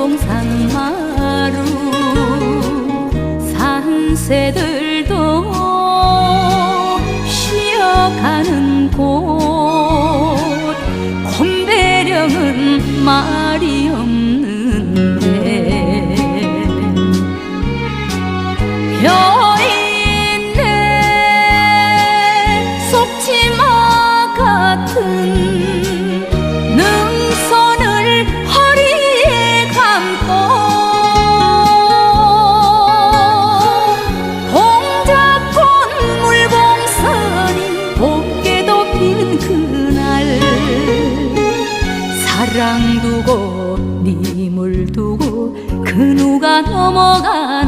전봉산 마루 산새들도 쉬어가는 곳 곰배령은 말이 없는데. 여인네 속치마 같은 사랑 두고 니 물 두고 그 누가 넘어가